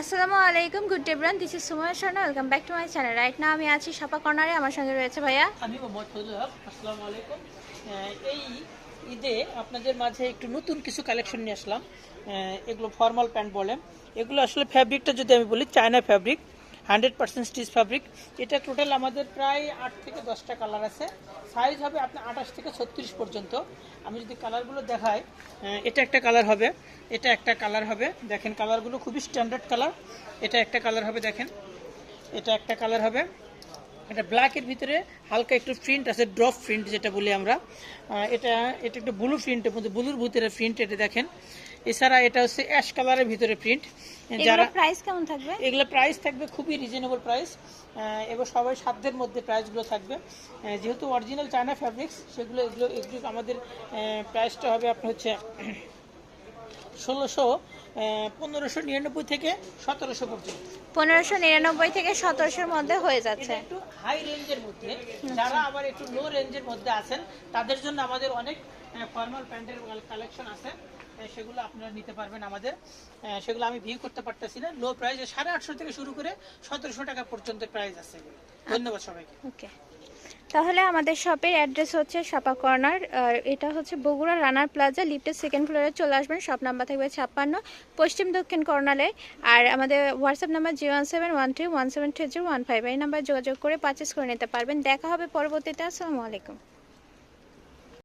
আসসালামু আলাইকুম good day bran this is Suman Sharma welcome back to my channel right না আমি আছি সাপা কর্নারে, আমার সঙ্গে রয়েছে ভাইয়া। আমি মোহাম্মদ ফজল হক, আসসালামু আলাইকুম। এই ঈদে আপনাদের মাঝে একটু নতুন কিছু কালেকশন নিয়ে আসলাম। এগুলো ফর্মাল প্যান্ট বলেন। এগুলো আসলে ফ্যাব্রিকটা যদি আমি বলি China fabric hundred percent stitch fabric এটা টোটাল আমাদের প্রায় আট থেকে দশটা কালার আছে। সাইজ হবে আপনার আঠাশ থেকে ছত্রিশ পর্যন্ত। আমি যদি কালারগুলো দেখাই এটা একটা কালার হবে, এটা একটা কালার হবে। দেখেন কালারগুলো খুবই স্ট্যান্ডার্ড কালার এটা একটা কালার হবে, দেখেন। এটা একটা কালার হবে। এটা ব্ল্যাকের ভিতরে হালকা একটু প্রিন্ট আছে ড্রপ প্রিন্ট যেটা বলি আমরা। এটা এটা একটু ব্লু প্রিন্টের মধ্যে ব্লুর ভিতরে প্রিন্ট এটা দেখেন। এছাড়া এটা হচ্ছে অ্যাশ কালারের ভিতরে প্রিন্ট যারা প্রাইস কেমন থাকবে? এগুলো প্রাইস থাকবে খুবই রিজনেবল প্রাইস এবং সবাই সাধ্যের মধ্যে প্রাইসগুলো থাকবে। যেহেতু অরিজিনাল চায়না ফ্যাব্রিক্স সেগুলো এগুলো এগুলো আমাদের প্রাইসটা হবে আপনার হচ্ছে ষোলোশো পনেরোশো নিরানব্বই থেকে সতেরোশো পর্যন্ত। পনেরোশো নিরানব্বই থেকে সতেরোশোর মধ্যে হয়ে যাচ্ছে। একটু হাই রেঞ্জের মধ্যে। যারা আবার একটু লো রেঞ্জের মধ্যে আছেন তাদের জন্য আমাদের অনেক ফর্মাল প্যান্টের কালেকশন আছে। সেগুলো আপনারা নিতে পারবেন আমাদের। সেগুলো আমি ভিউ করতে পারতেছি না। লো প্রাইস সাড়ে আটশো থেকে শুরু করে সতেরোশো টাকা পর্যন্ত প্রাইস আছে। ধন্যবাদ সবাইকে। ওকে তাহলে আমাদের শপের অ্যাড্রেস হচ্ছে সাপা কর্নার, আর এটা হচ্ছে বগুড়া রানার প্লাজা, লিফটের সেকেন্ড ফ্লোরে চলে আসবেন, শপ নাম্বার থাকবে ছাপ্পান্ন, পশ্চিম দক্ষিণ কর্নালে। আর আমাদের WhatsApp number zero one seven one three one seven three zero one five এই নাম্বার যোগাযোগ করে পারচেস করে নিতে পারবেন। দেখা হবে পরবর্তীতে, আসসালামু আলাইকুম।